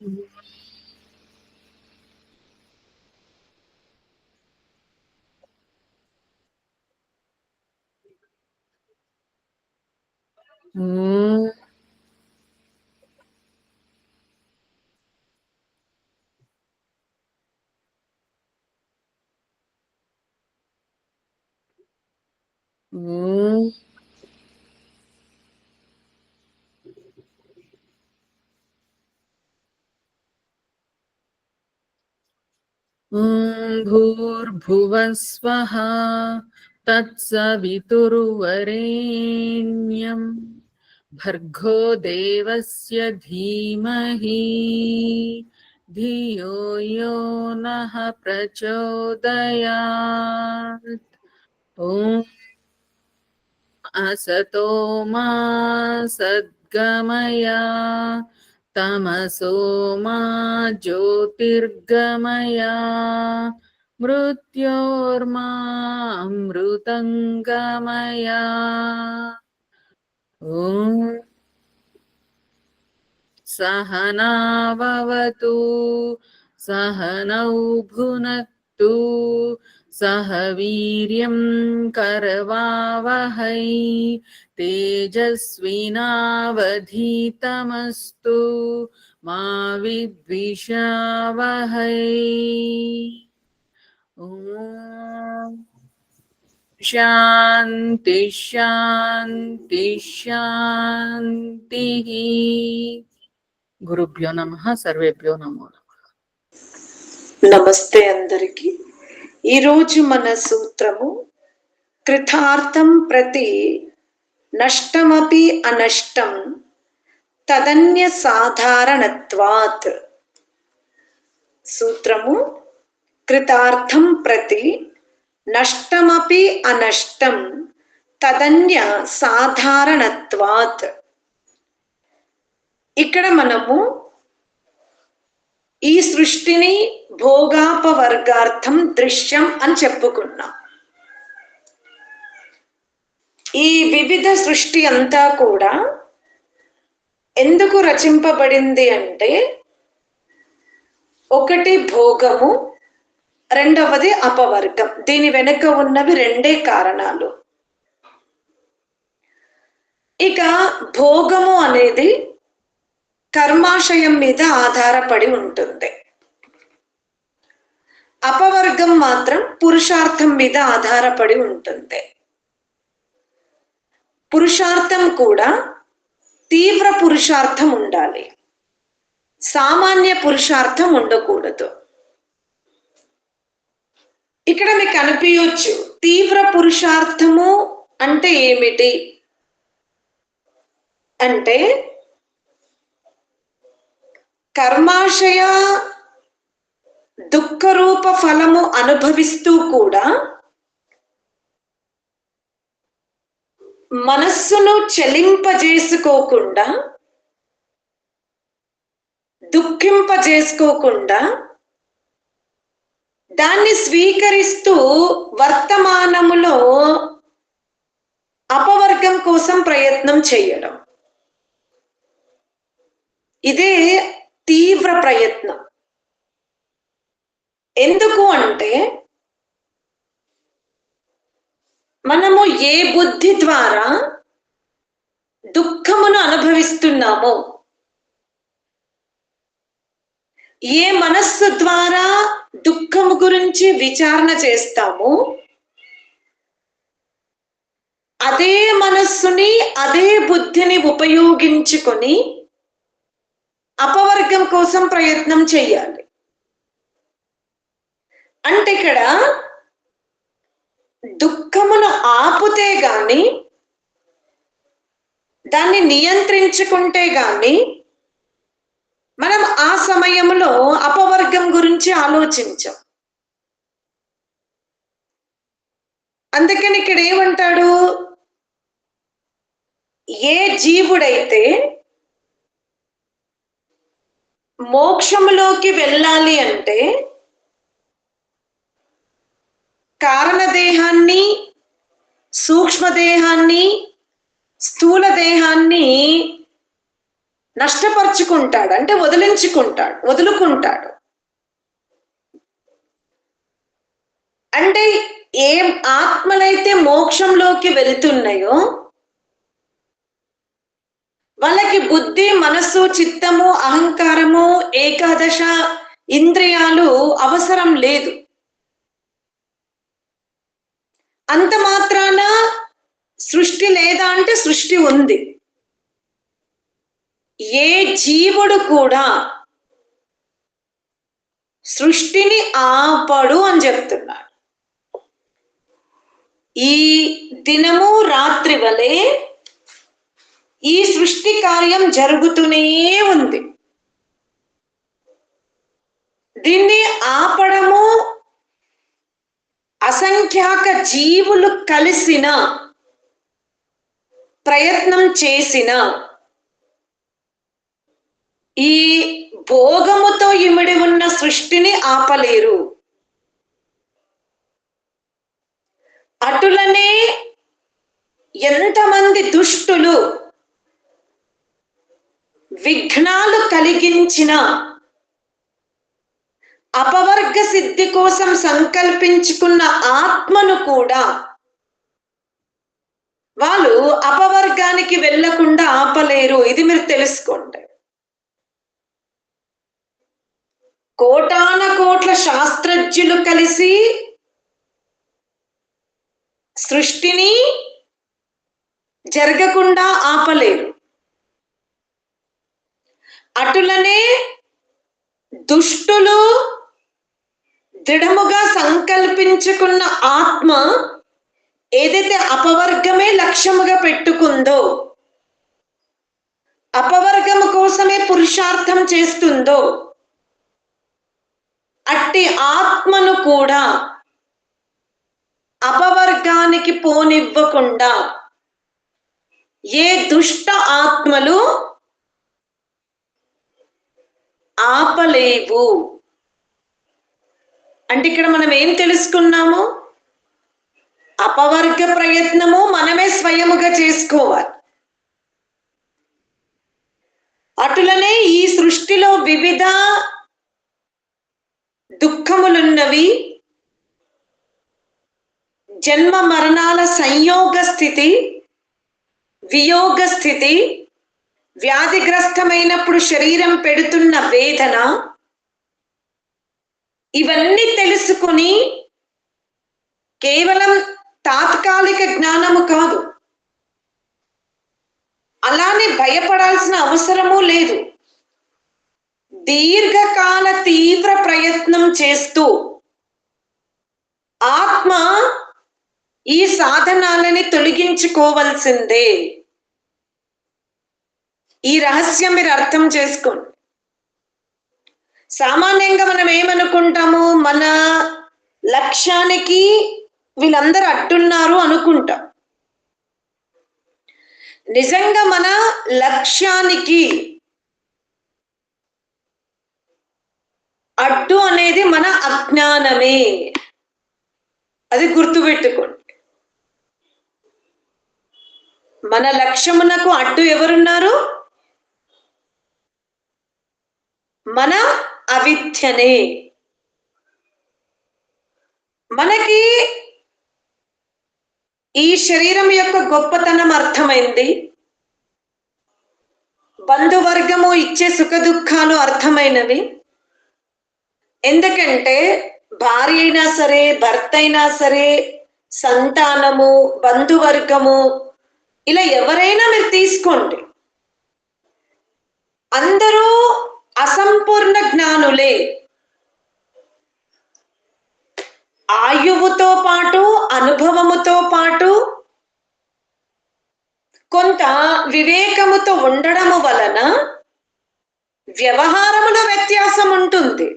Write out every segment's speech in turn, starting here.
ఓం ఓం ॐ भूर्भुवस्वः तत्सवितुर्वरेण्यं भर्गो देवस्य धीमहि धियो यो नः प्रचोदयात्। ॐ असतो मा सद्गमया तमसो मा ज्योतिर्गमया मृत्योर्मामृतङ्गमया ॐ सहनाववतु सहनौ भुनक्तु सह वीर्यं करवावहै तेजस्विनावधीतमस्तु मा विद्विषावहै ॐ शान्ति शान्ति शान्तिः గురుభ్యో నమ సర్వేభ్యో నమో నమః. నమస్తే అందరికి ఈరోజు మన సూత్రము కృతార్థం ప్రతి నష్టమపి అనష్టం తదన్య సాధారణత్వాత్. సూత్రము కృతార్థం ప్రతి నష్టమపి అనష్టం తదన్య సాధారణత్వాత్. ఇక్కడ మనము ఈ సృష్టిని భోగాపవర్గార్థం దృశ్యం అని చెప్పుకున్నాం. ఈ వివిధ సృష్టి అంతా కూడా ఎందుకు రచింపబడింది అంటే ఒకటి భోగము రెండవది అపవర్గం. దీని వెనుక ఉన్నవి రెండే కారణాలు. ఇక భోగము అనేది కర్మాశయం మీద ఆధారపడి ఉంటుంది. అపవర్గం మాత్రం పురుషార్థం మీద ఆధారపడి ఉంటుంది. పురుషార్థం కూడా తీవ్ర పురుషార్థం ఉండాలి. సామాన్య పురుషార్థం ఉండకూడదు. ఇక్కడ మీకు అనిపించచ్చు తీవ్ర పురుషార్థము అంటే ఏమిటి? అంటే కర్మాశయ దుఃఖరూప ఫలము అనుభవిస్తూ కూడా మనస్సును చలింపజేసుకోకుండా దుఃఖింపజేసుకోకుండా దాన్ని స్వీకరిస్తూ వర్తమానములో అపవర్గం కోసం ప్రయత్నం చేయడం. ఇదే తీవ్ర ప్రయత్నం. ఎందుకు అంటే మనము ఏ బుద్ధి ద్వారా దుఃఖమును అనుభవిస్తున్నామో ఏ మనస్సు ద్వారా దుఃఖము గురించి విచారణ చేస్తాము అదే మనస్సుని అదే బుద్ధిని ఉపయోగించుకొని అపవర్గం కోసం ప్రయత్నం చేయాలి. అంటే ఇక్కడ దుఃఖమును ఆపుతే గాని దాన్ని నియంత్రించుకుంటే గాని మనం ఆ సమయంలో అపవర్గం గురించి ఆలోచించాం. అందుకని ఇక్కడ ఏమంటాడు ఏ జీవుడైతే మోక్షములోకి వెళ్ళాలి అంటే కారణదేహాన్ని సూక్ష్మదేహాన్ని స్థూల దేహాన్ని నష్టపరుచుకుంటాడు. అంటే వదిలించుకుంటాడు వదులుకుంటాడు. అంటే ఏం ఆత్మలైతే మోక్షంలోకి వెళుతున్నాయో వాళ్ళకి బుద్ధి మనస్సు చిత్తము అహంకారము ఏకాదశ ఇంద్రియాలు అవసరం లేదు. అంత మాత్రాన సృష్టి లేదా అంటే సృష్టి ఉంది. ఏ జీవుడు కూడా సృష్టిని ఆపడు అని చెప్తున్నాడు. ఈ దినము రాత్రి వలె ఈ సృష్టి కార్యం జరుగుతూనే ఉంది. దీన్ని ఆపడము అసంఖ్యాక జీవులు కలిసిన ప్రయత్నం చేసిన ఈ భోగముతో ఇమిడి ఉన్న సృష్టిని ఆపలేరు. అటులనే ఎంతమంది దుష్టులు విఘ్నాలు కలిగించిన అపవర్గ సిద్ధి కోసం సంకల్పించుకున్న ఆత్మను కూడా వాళ్ళు అపవర్గానికి వెళ్ళకుండా ఆపలేరు. ఇది మీరు తెలుసుకోండి. కోటాన కోట్ల శాస్త్రజ్ఞులు కలిసి సృష్టిని జరగకుండా ఆపలేరు. అటులనే దుష్టులు దృఢముగా సంకల్పించుకున్న ఆత్మ ఏదైతే అపవర్గమే లక్ష్యముగా పెట్టుకుందో అపవర్గము కోసమే పురుషార్థం చేస్తుందో అట్టి ఆత్మను కూడా అపవర్గానికి పోనివ్వకుండా ఏ దుష్ట ఆత్మలు ఆపలేవు. అంటే ఇక్కడ మనం ఏం తెలుసుకున్నాము? అపవర్గ ప్రయత్నము మనమే స్వయముగా చేసుకోవాలి. అటులనే ఈ సృష్టిలో వివిధ దుఃఖములున్నవి. జన్మ మరణాల సంయోగ స్థితి వియోగ స్థితి వ్యాధిగ్రస్తమైనప్పుడు శరీరం పెడుతున్న వేదన ఇవన్నీ తెలుసుకుని కేవలం తాత్కాలిక జ్ఞానము కాదు. అలానే భయపడాల్సిన అవసరము లేదు. దీర్ఘకాల తీవ్ర ప్రయత్నం చేస్తూ ఆత్మ ఈ సాధనాలని తొలగించుకోవలసిందే. ఈ రహస్యం మీరు అర్థం చేసుకోండి. సామాన్యంగా మనం ఏమనుకుంటాము? మన లక్ష్యానికి వీళ్ళందరూ అట్టున్నారు అనుకుంటాం. నిజంగా మన లక్ష్యానికి అడ్డు అనేది మన అజ్ఞానమే. అది గుర్తుపెట్టుకోండి. మన లక్ష్యమునకు అడ్డు ఎవరున్నారు? మన అవిద్యనే. మనకి ఈ శరీరం యొక్క గొప్పతనం అర్థమైంది. బంధువర్గము ఇచ్చే సుఖ దుఃఖాలు అర్థమైనవి. ఎందుకంటే భార్య అయినా సరే భర్త అయినా సరే సంతానము బంధువర్గము ఇలా ఎవరైనా మీరు తీసుకోండి. అందరూ అసంపూర్ణ జ్ఞానులే. ఆయువుతో పాటు అనుభవముతో పాటు కొంత వివేకముతో ఉండడము వలన వ్యవహారములో వ్యత్యాసం ఉంటుంది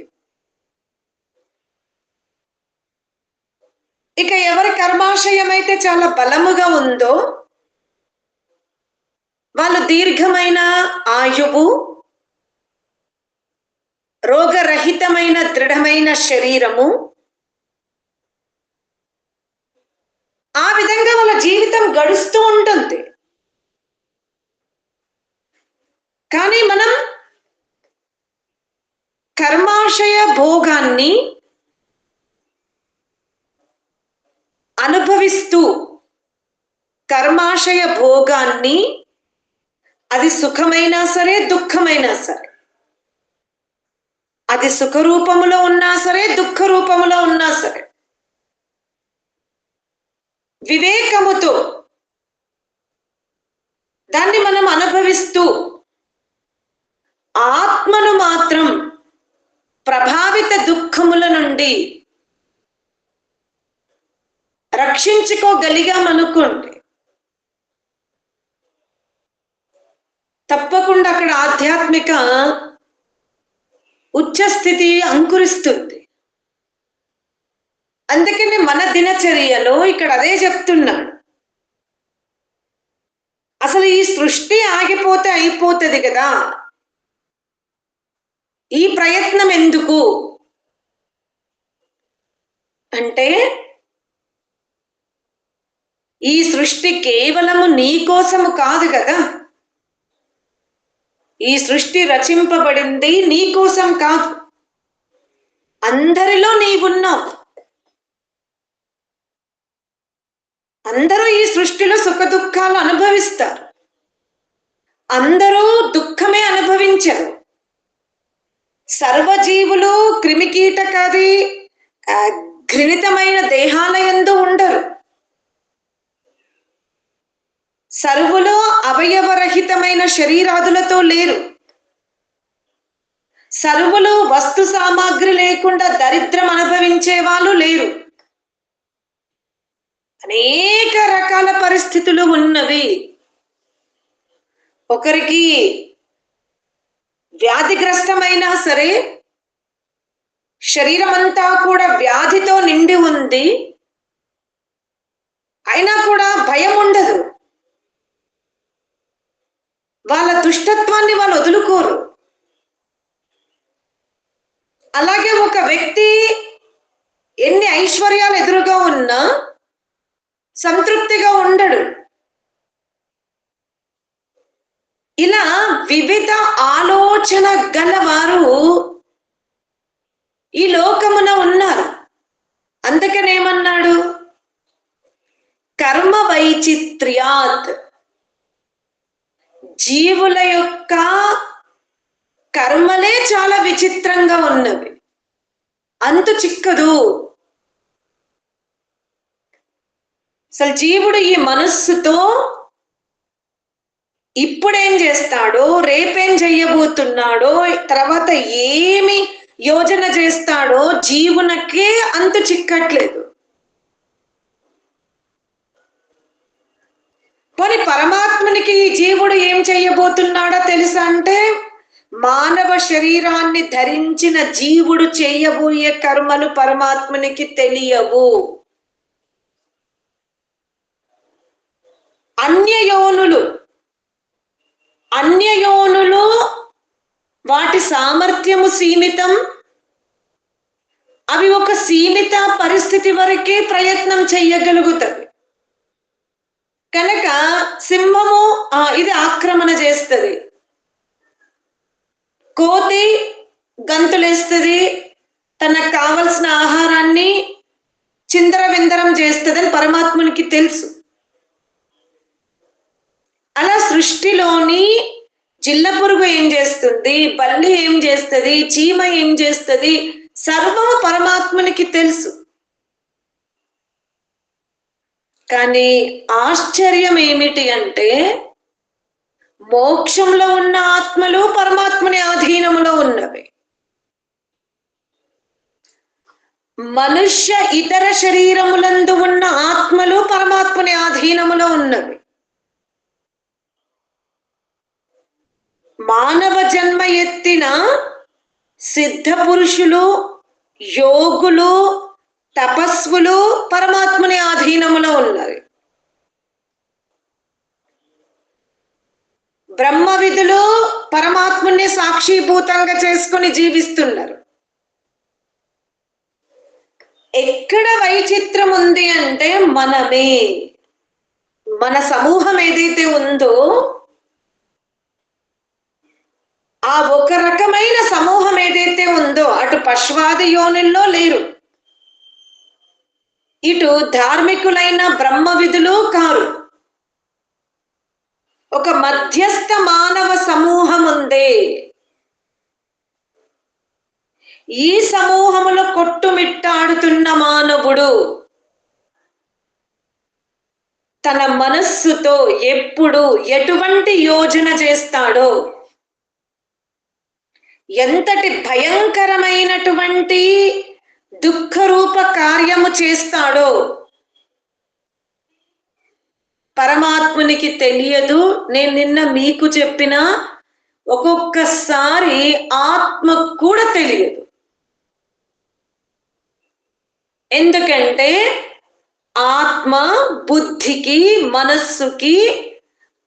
ఇక ఎవరి కర్మాశయం అయితే చాలా బలముగా ఉందో వాళ్ళు దీర్ఘమైన ఆయువు రోగరహితమైన దృఢమైన శరీరము. ఆ విధంగా వాళ్ళ జీవితం గడుస్తూ ఉంటుంది. కానీ మనం కర్మాశయ భోగాన్ని అనుభవిస్తూ కర్మాశయ భోగాన్ని అది సుఖమైనా సరే దుఃఖమైనా సరే అది సుఖ రూపములో ఉన్నా సరే దుఃఖ రూపములో ఉన్నా సరే. వివేకముతో దాన్ని మనం అనుభవిస్తూ ఆత్మను మాత్రం ప్రభావిత దుఃఖముల నుండి రక్షించుకోగలిగామనుకోండి తప్పకుండా అక్కడ ఆధ్యాత్మిక ఉచ్చస్థితి అంకురిస్తుంది. అందుకని మన దినచర్యలో ఇక్కడ అదే చెప్తున్నాడు. అసలు ఈ సృష్టి ఆగిపోతే అయిపోతుంది కదా. ఈ ప్రయత్నం ఎందుకు? అంటే ఈ సృష్టి కేవలము నీ కోసము కాదు కదా. ఈ సృష్టి రచింపబడింది నీ కోసం కాదు. అందరిలో నీవున్నావు. అందరూ ఈ సృష్టిలో సుఖ దుఃఖాలు అనుభవిస్తారు. అందరూ దుఃఖమే అనుభవించరు. సర్వజీవులు క్రిమికీటకాది ఘృణితమైన దేహాలయందు ఉండరు. సర్వులో అవయవరహితమైన శరీరాదులతో లేరు. సర్వులో వస్తు సామాగ్రి లేకుండా దరిద్రం అనుభవించే వాళ్ళు లేరు. అనేక రకాల పరిస్థితులు ఉన్నవి. ఒకరికి వ్యాధిగ్రస్తమైనా సరే శరీరం అంతా కూడా వ్యాధితో నిండి ఉంది. అయినా కూడా భయం ఉండదు. వాళ్ళ దుష్టత్వాన్ని వాళ్ళు వదులుకోరు. అలాగే ఒక వ్యక్తి ఎన్ని ఐశ్వర్యాలు ఎదురుగా ఉన్నా సంతృప్తిగా ఉండడు. ఇలా వివిధ ఆలోచన గలవారు ఈ లోకమున ఉన్నారు. అందుకనేమన్నాడు? కర్మ వైచిత్ర్యాత్. జీవుల యొక్క కర్మలే చాలా విచిత్రంగా ఉన్నవి. అంతు చిక్కదు. అసలు జీవుడు ఈ మనస్సుతో ఇప్పుడేం చేస్తాడో రేపేం చెయ్యబోతున్నాడో తర్వాత ఏమి యోజన చేస్తాడో జీవునకే అంతు చిక్కట్లేదు. పోనీ పరమాత్మనికి ఈ జీవుడు ఏం చేయబోతున్నాడో తెలుసా అంటే మానవ శరీరాన్ని ధరించిన జీవుడు చేయబోయే కర్మలు పరమాత్మనికి తెలియవు. అన్యయోనులు అన్యయోనులు వాటి సామర్థ్యము సీమితం. అవి ఒక సీమిత పరిస్థితి వరకే ప్రయత్నం చెయ్యగలుగుతవి కనుక సింహము ఇది ఆక్రమణ చేస్తుంది. కోతి గంతులేస్తుంది తనకు కావలసిన ఆహారాన్ని చిందర విందరం చేస్తుందని పరమాత్మునికి తెలుసు. అలా సృష్టిలోని జిల్ల పురుగు ఏం చేస్తుంది బల్లి ఏం చేస్తుంది చీమ ఏం చేస్తుంది సర్వము పరమాత్మునికి తెలుసు. కానీ ఆశ్చర్యం ఏమిటి అంటే మోక్షంలో ఉన్న ఆత్మలు పరమాత్మని ఆధీనంలో ఉన్నవి. మనుష్య ఇతర శరీరములందు ఉన్న ఆత్మలు పరమాత్మని ఆధీనములో ఉన్నవి. మానవ జన్మ ఎత్తిన సిద్ధ పురుషులు యోగులు తపస్వులు పరమాత్మని ఆధీనములో ఉన్నారు బ్రహ్మ విధులు పరమాత్మని సాక్షిభూతంగా చేసుకుని జీవిస్తున్నారు. ఎక్కడ వైచిత్రం ఉంది అంటే మనమే. మన సమూహం ఏదైతే ఉందో ఆ ఒక రకమైన సమూహం ఏదైతే ఉందో అటు పశ్వాది యోనిల్లో లేరు. ఇటు ధార్మికులైన బ్రహ్మ విధులు కారు. ఒక మధ్యస్థ మానవ సమూహం ఉంది ఈ సమూహములో కొట్టుమిట్టాడుతున్న మానవుడు తన మనస్సుతో ఎప్పుడు ఎటువంటి యోజన చేస్తాడో ఎంతటి భయంకరమైనటువంటి దుఃఖరూప కార్యము చేస్తాడో పరమాత్మునికి తెలియదు. నేను నిన్న మీకు చెప్పిన ఒక్కొక్కసారి ఆత్మ కూడా తెలియదు. ఎందుకంటే ఆత్మ బుద్ధికి మనస్సుకి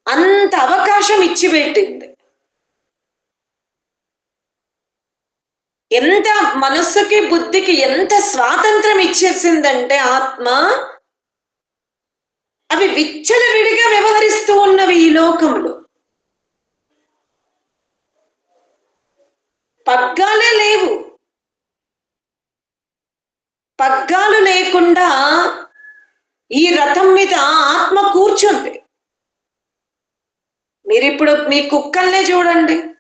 అంత అవకాశం ఇచ్చిపెట్టింది. ఎంత మనస్సుకి బుద్ధికి ఎంత స్వాతంత్రం ఇచ్చేసిందంటే ఆత్మ అవి విచ్చలవిడిగా వ్యవహరిస్తూ ఉన్నవి ఈ లోకంలో. పగ్గాలే లేవు. పగ్గాలు లేకుండా ఈ రథం మీద ఆత్మ కూర్చుంది. మీరిప్పుడు మీ కుక్కల్నే చూడండి.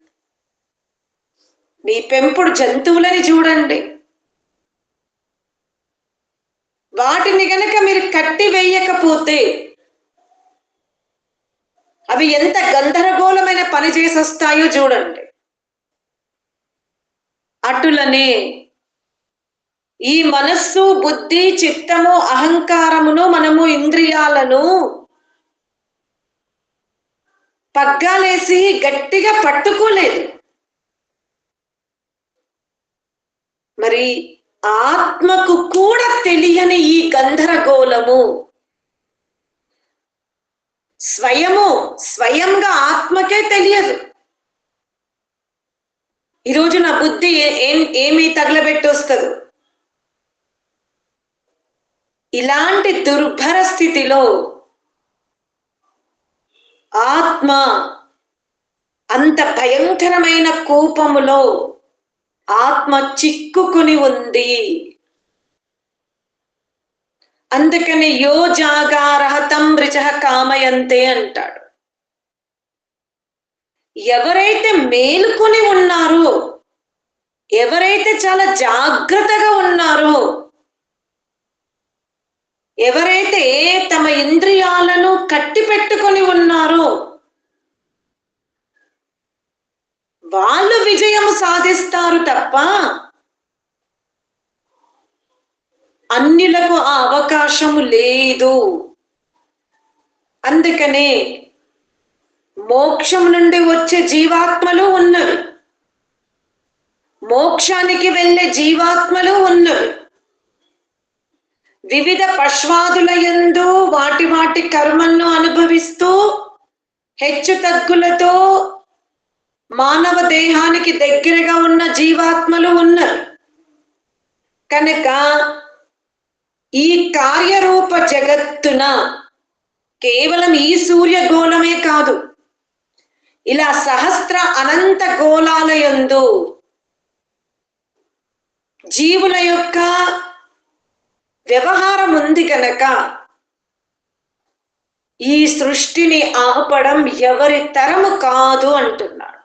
మీ పెంపుడు జంతువులని చూడండి. వాటిని గనక మీరు కట్టి వేయకపోతే అవి ఎంత గందరగోళమైన పని చేసొస్తాయో చూడండి. అటులనే ఈ మనస్సు బుద్ధి చిత్తము అహంకారమును మనము ఇంద్రియాలను పగ్గాలేసి గట్టిగా పట్టుకోలేదు. మరి ఆత్మకు కూడా తెలియని ఈ గందరగోళము. స్వయము స్వయంగా ఆత్మకే తెలియదు. ఈరోజు నా బుద్ధి ఏం ఏమి తగలబెట్టొస్తుంది. ఇలాంటి దుర్భర స్థితిలో ఆత్మ అంత భయంకరమైన కోపములో ఆత్మ చిక్కుకుని ఉంది. అందుకని యో జాగారహతం రిచ కామయంతే అంటాడు. ఎవరైతే మేలుకొని ఉన్నారో ఎవరైతే చాలా జాగ్రత్తగా ఉన్నారో ఎవరైతే తమ ఇంద్రియాలను కట్టి పెట్టుకొని ఉన్నారో వాళ్ళు విజయం సాధిస్తారు తప్ప అన్యులకు ఆ అవకాశము లేదు. అందుకనే మోక్షం నుండి వచ్చే జీవాత్మలు ఉన్నవి మోక్షానికి వెళ్ళే జీవాత్మలు ఉన్నవి వివిధ పశ్వాదుల ఎందు వాటి వాటి కర్మలను అనుభవిస్తూ హెచ్చు తగ్గులతో మానవ దేహానికి దగ్గరగా ఉన్న జీవాత్మలు ఉన్నారు. కనుక ఈ కార్యరూప జగత్తున కేవలం ఈ సూర్యగోళమే కాదు ఇలా సహస్ర అనంత గోళాలయందు జీవుల యొక్క వ్యవహారం ఉంది కనుక ఈ సృష్టిని ఆపడం ఎవరి తరము కాదు అంటున్నాడు.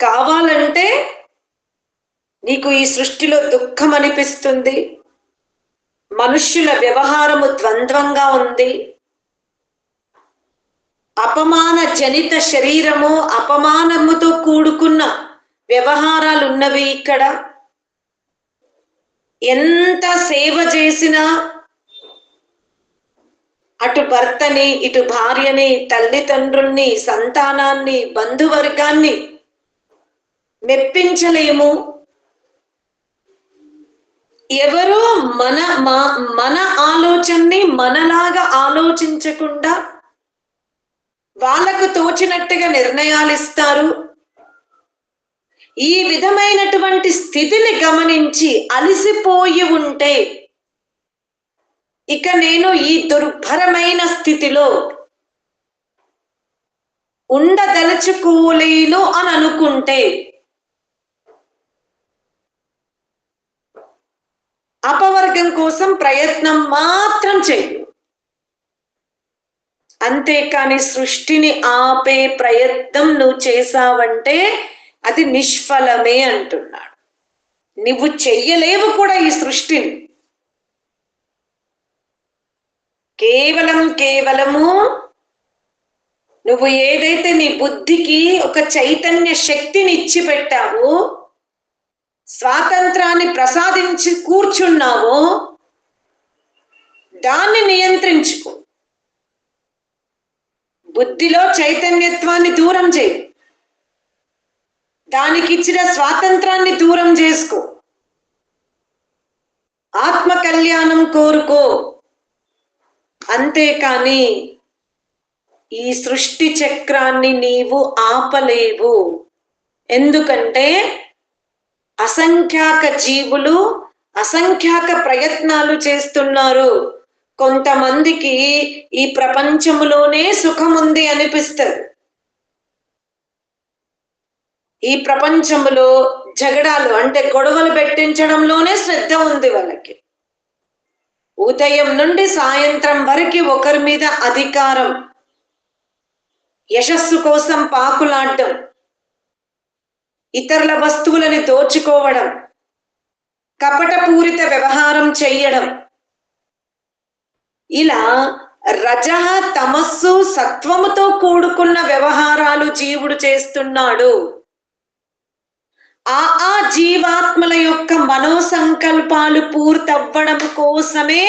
కావాలంటే నీకు ఈ సృష్టిలో దుఃఖం అనిపిస్తుంది. మనుష్యుల వ్యవహారము ద్వంద్వంగా ఉంది. అపమాన జనిత శరీరము అపమానముతో కూడుకున్న వ్యవహారాలు ఉన్నవి ఇక్కడ. ఎంత సేవ చేసినా అటు భర్తని ఇటు భార్యని తల్లిదండ్రుల్ని సంతానాన్ని బంధువర్గాన్ని మెప్పించలేము. ఎవరో మన మా- మన ఆలోచనని మనలాగా ఆలోచించకుండా వాళ్ళకు తోచినట్టుగా నిర్ణయాలు ఇస్తారు ఈ విధమైనటువంటి స్థితిని గమనించి అలసిపోయి ఉంటే ఇక నేను ఈ దుర్భరమైన స్థితిలో ఉండదలుచుకోలేను అని అనుకుంటే అపవర్గం కోసం ప్రయత్నం మాత్రం చెయ్యి. అంతేకాని సృష్టిని ఆపే ప్రయత్నం నువ్వు చేసావంటే అది నిష్ఫలమే అంటున్నాడు. నువ్వు చెయ్యలేవు కూడా ఈ సృష్టిని. కేవలం కేవలము నువ్వు ఏదైతే నీ బుద్ధికి ఒక చైతన్య శక్తిని ఇచ్చి పెట్టావో స్వాతంత్రాన్ని ప్రసాదించి కూర్చున్నావో దాన్ని నియంత్రించుకో. బుద్ధిలో చైతన్యత్వాన్ని దూరం చేయి. దానికి ఇచ్చిన స్వాతంత్రాన్ని దూరం చేసుకో. ఆత్మ కళ్యాణం కోరుకో. అంతేకాని ఈ సృష్టి చక్రాన్ని నీవు ఆపలేవు. ఎందుకంటే అసంఖ్యాక జీవులు అసంఖ్యాక ప్రయత్నాలు చేస్తున్నారు. కొంతమందికి ఈ ప్రపంచంలోనే సుఖం ఉంది అనిపిస్తుంది. ఈ ప్రపంచంలో జగడాలు అంటే గొడవలు పెట్టించడంలోనే శ్రద్ధ ఉంది వాళ్ళకి. ఉదయం నుండి సాయంత్రం వరకు ఒకరి మీద అధికారం. యశస్సు కోసం పాకులాడటం. ఇతరుల వస్తువులని దోచుకోవడం కపటపూరిత వ్యవహారం చెయ్యడం ఇలా రజ తమస్సు సత్వముతో కూడుకున్న వ్యవహారాలు జీవుడు చేస్తున్నాడు. ఆ ఆ జీవాత్మల యొక్క మనోసంకల్పాలు పూర్తవ్వడం కోసమే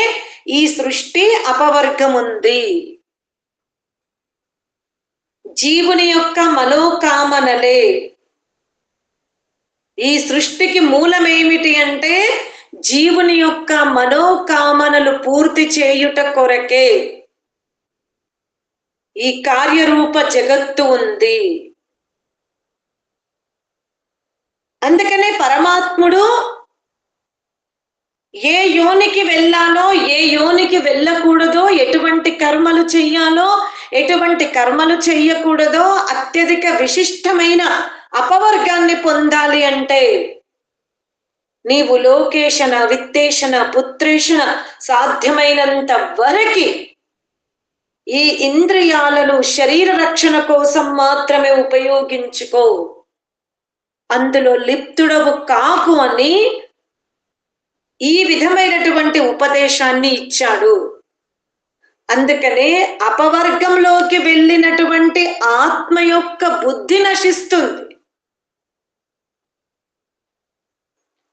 ఈ సృష్టి అపవర్గం ఉంది జీవుని యొక్క మనోకామనలే. ఈ సృష్టికి మూలమేమిటి అంటే జీవుని యొక్క మనోకామనలు పూర్తి చేయుట కొరకే ఈ కార్యరూప జగత్తు ఉంది. అందుకనే పరమాత్ముడు ఏ యోనికి వెళ్ళాలో ఏ యోనికి వెళ్ళకూడదో ఎటువంటి కర్మలు చెయ్యాలో ఎటువంటి కర్మలు చెయ్యకూడదో అత్యధిక విశిష్టమైన అపవర్గాన్ని పొందాలి అంటే నీవు లోకేషణ విత్తేషణ పుత్రేషణ సాధ్యమైనంత వరకి ఈ ఇంద్రియాలను శరీర రక్షణ కోసం మాత్రమే ఉపయోగించుకో. అందులో లిప్తుడవు కాకు అని ఈ విధమైనటువంటి ఉపదేశాన్ని ఇచ్చాడు. అందుకనే అపవర్గంలోకి వెళ్ళినటువంటి ఆత్మ యొక్క బుద్ధి నశిస్తుంది.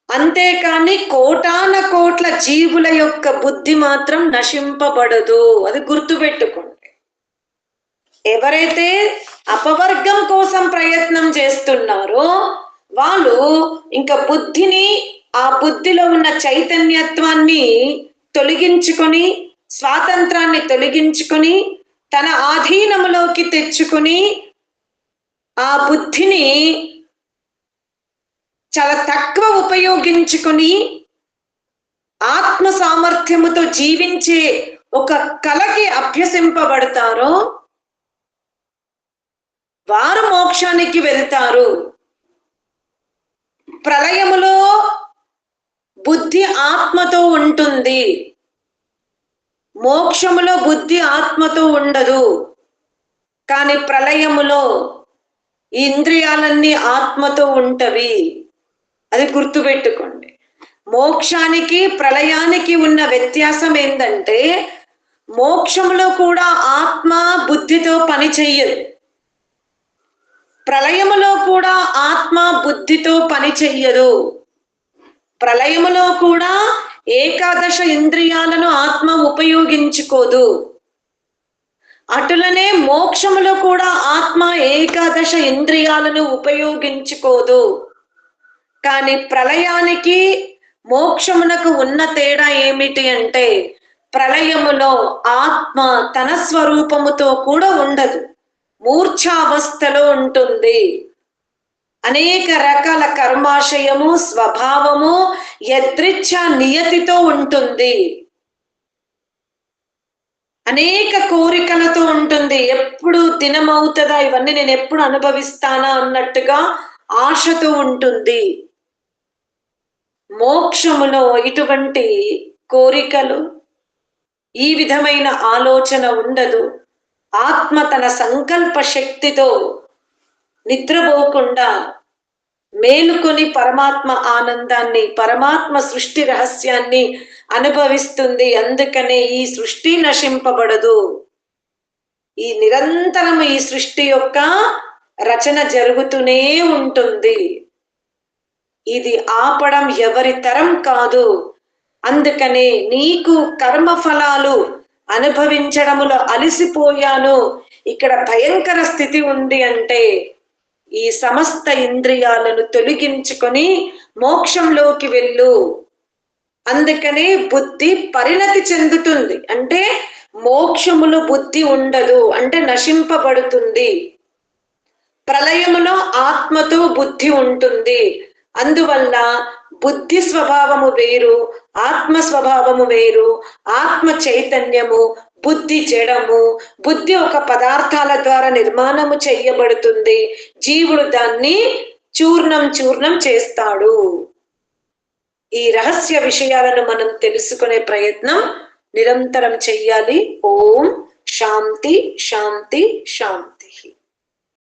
అంతేకాని కోటాన కోట్ల జీవుల యొక్క బుద్ధి మాత్రం నశింపబడదు. అది గుర్తుపెట్టుకోండి. ఎవరైతే అపవర్గం కోసం ప్రయత్నం చేస్తున్నారో వాళ్ళు ఇంకా బుద్ధిని ఆ బుద్ధిలో ఉన్న చైతన్యత్వాన్ని తొలగించుకొని స్వాతంత్రాన్ని తొలగించుకొని తన ఆధీనములోకి తెచ్చుకొని ఆ బుద్ధిని చాలా తక్కువ ఉపయోగించుకొని ఆత్మ సామర్థ్యముతో జీవించే ఒక కళకి అభ్యసింపబడతారో వారు మోక్షానికి వెళ్తారు. ప్రళయములో బుద్ధి ఆత్మతో ఉంటుంది. మోక్షములో బుద్ధి ఆత్మతో ఉండదు. కానీ ప్రళయములో ఇంద్రియాలన్నీ ఆత్మతో ఉంటవి. అది గుర్తుపెట్టుకోండి. మోక్షానికి ప్రళయానికి ఉన్న వ్యత్యాసం ఏంటంటే మోక్షములో కూడా ఆత్మ బుద్ధితో పని చెయ్యదు. ప్రళయములో కూడా ఆత్మ బుద్ధితో పని చెయ్యదు. ప్రళయములో కూడా ఏకాదశ ఇంద్రియాలను ఆత్మ ఉపయోగించుకోదు. అటులనే మోక్షములో కూడా ఆత్మ ఏకాదశ ఇంద్రియాలను ఉపయోగించుకోదు. కానీ ప్రళయానికి మోక్షమునకు ఉన్న తేడా ఏమిటి అంటే ప్రళయములో ఆత్మ తన స్వరూపముతో కూడా ఉండదు. మూర్ఛావస్థలో ఉంటుంది. అనేక రకాల కర్మాశయము స్వభావము యదృచ్ఛ నియతితో ఉంటుంది. అనేక కోరికలతో ఉంటుంది. ఎప్పుడు దినమవుతుందా? ఇవన్నీ నేను ఎప్పుడు అనుభవిస్తానా? అన్నట్టుగా ఆశతో ఉంటుంది. మోక్షములో ఇటువంటి కోరికలు ఈ విధమైన ఆలోచన ఉండదు. ఆత్మ తన సంకల్ప శక్తితో నిద్రపోకుండా మేలుకొని పరమాత్మ ఆనందాన్ని పరమాత్మ సృష్టి రహస్యాన్ని అనుభవిస్తుంది. అందుకనే ఈ సృష్టి నశింపబడదు. ఈ నిరంతరం ఈ సృష్టి యొక్క రచన జరుగుతూనే ఉంటుంది. ఇది ఆపడం ఎవరి తరం కాదు. అందుకనే నీకు కర్మ ఫలాలు అనుభవించడములో అలసిపోయాను. ఇక్కడ భయంకర స్థితి ఉంది అంటే ఈ సమస్త ఇంద్రియాలను తొలగించుకొని మోక్షంలోకి వెళ్ళు. అందుకనే బుద్ధి పరిణతి చెందుతుంది. అంటే మోక్షములో బుద్ధి ఉండదు అంటే నశింపబడుతుంది. ప్రళయములో ఆత్మతో బుద్ధి ఉంటుంది. అందువల్ల బుద్ధి స్వభావము వేరు ఆత్మ స్వభావము వేరు ఆత్మ చైతన్యము బుద్ధి జడము బుద్ధి ఒక పదార్థాల ద్వారా నిర్మాణము చెయ్యబడుతుంది జీవుడు దాన్ని చూర్ణం చూర్ణం చేస్తాడు. ఈ రహస్య విషయాలను మనం తెలుసుకునే ప్రయత్నం నిరంతరం చెయ్యాలి. ఓం శాంతి శాంతి శాంతి.